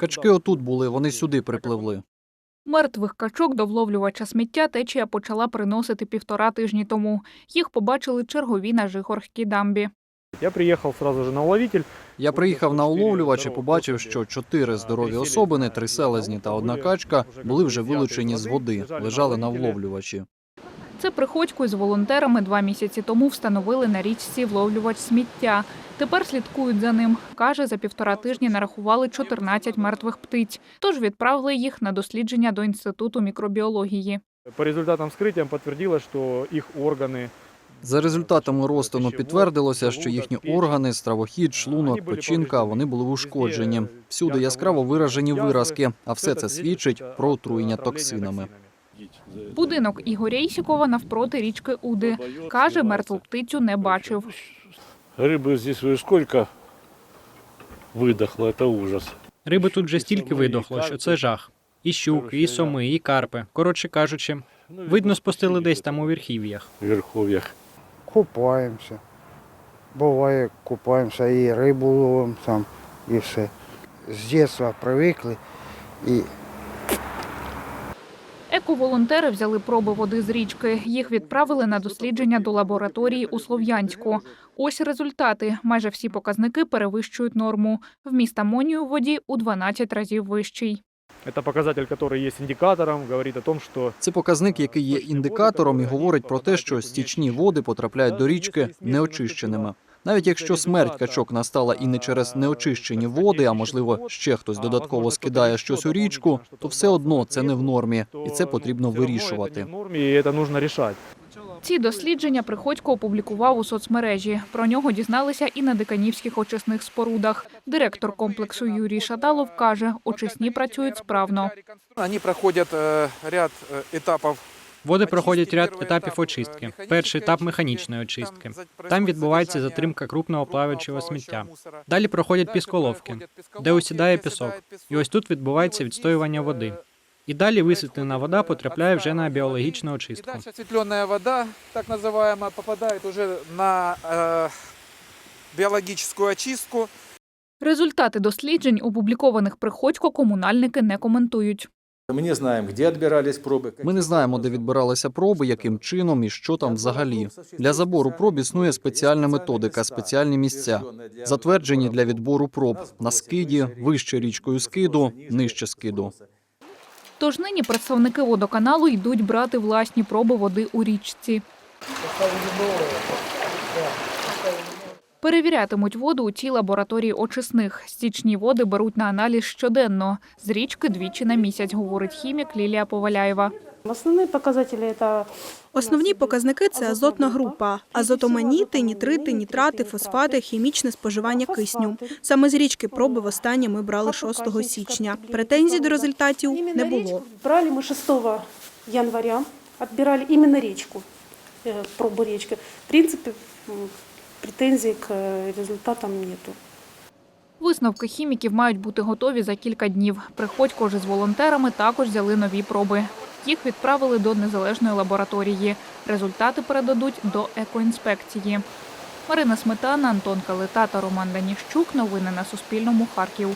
Качки отут були, вони сюди припливли. Мертвих качок до вловлювача сміття течія почала приносити півтора тижні тому. Їх побачили чергові на Жихорській дамбі. Я приехал сразу же на уловитель. Я приїхав на уловлювач і побачив, що чотири здорові особини, три селезні та одна качка були вже вилучені з води, лежали на вловлювачі. Це Приходько із волонтерами два місяці тому встановили на річці вловлювач сміття. Тепер слідкують за ним. Каже, за півтора тижні нарахували 14 мертвих птиць. Тож відправили їх на дослідження до інституту мікробіології. По результатам вскрытия подтвердилось, что их органы За результатами розтину підтвердилося, що їхні органи, стравохід, шлунок, печінка вони були ушкоджені. Всюди яскраво виражені виразки, а все це свідчить про отруєння токсинами. Будинок Ігоря Ісікова навпроти річки Уди. Каже, мертву птицю не бачив. Рыбы здесь вы сколько выдохло, это ужас. Риби тут вже стільки видохло, що це жах. І щуки, і соми, і карпи. Коротше кажучи, видно, спустили десь там у верхів'ях. В верховьях. Купаємося. Буває, купаємося і рибу ловимо там, і все. З дитинства привикли і Ековолонтери взяли проби води з річки. Їх відправили на дослідження до лабораторії у Слов'янську. Ось результати. Майже всі показники перевищують норму. Вміст амонію в воді у 12 разів вищий. это показатель, который есть индикатором, говорит о том, что Це показник, який є індикатором і говорить про те, що стічні води потрапляють до річки неочищеними. Навіть якщо смерть качок настала і не через неочищені води, а можливо ще хтось додатково скидає щось у річку, то все одно це не в нормі, і це потрібно все равно это вирішувати. не в норме, и это нужно решать. Ці дослідження Приходько опублікував у соцмережі. Про нього дізналися і на диканівських очисних спорудах. Директор комплексу Юрій Шаталов каже, очисні працюють справно. Они проходят э, ряд э, этапов. Води проходять ряд етапів очистки. Перший етап механічної очистки. Там відбувається затримка крупного плаваючого сміття. Далі проходять пісколовки, де осідає пісок. І ось тут відбувається відстоювання води. І далі висвітлена вода потрапляє вже на біологічну очистку. дальше осветленная вода, так называемая, попадает уже на э, биологическую очистку. Результати досліджень, опублікованих Приходько, комунальники не коментують. Мы не знаем, где отбирались пробы. Ми не знаємо, де відбиралися проби, яким чином і що там взагалі. Для забору проб існує спеціальна методика, спеціальні місця, затверджені для відбору проб на скиді, вище річкою скиду, нижче скиду. Тож нині представники водоканалу йдуть брати власні проби води у річці. Перевірятимуть воду у цій лабораторії очисних. Стічні води беруть на аналіз щоденно. З річки двічі на місяць, говорить хімік Лілія Поваляєва. Основні показники – це Основні показники це азотна група, азотоманіти, нітрити, нітрати, фосфати, хімічне споживання кисню. Саме з річки проби востаннє ми брали 6 січня. Претензій до результатів не було. Брали ми 6 января, відбирали іменно річку, е, пробу річки. В принципі, м, претензій к е, результатам нету. Висновки хіміків мають бути готові за кілька днів. Приходько ж з волонтерами також взяли нові проби. Їх відправили до незалежної лабораторії. Результати передадуть до екоінспекції. Марина Сметана, Антон Калита та Роман Даніщук. Новини на Суспільному. Харків.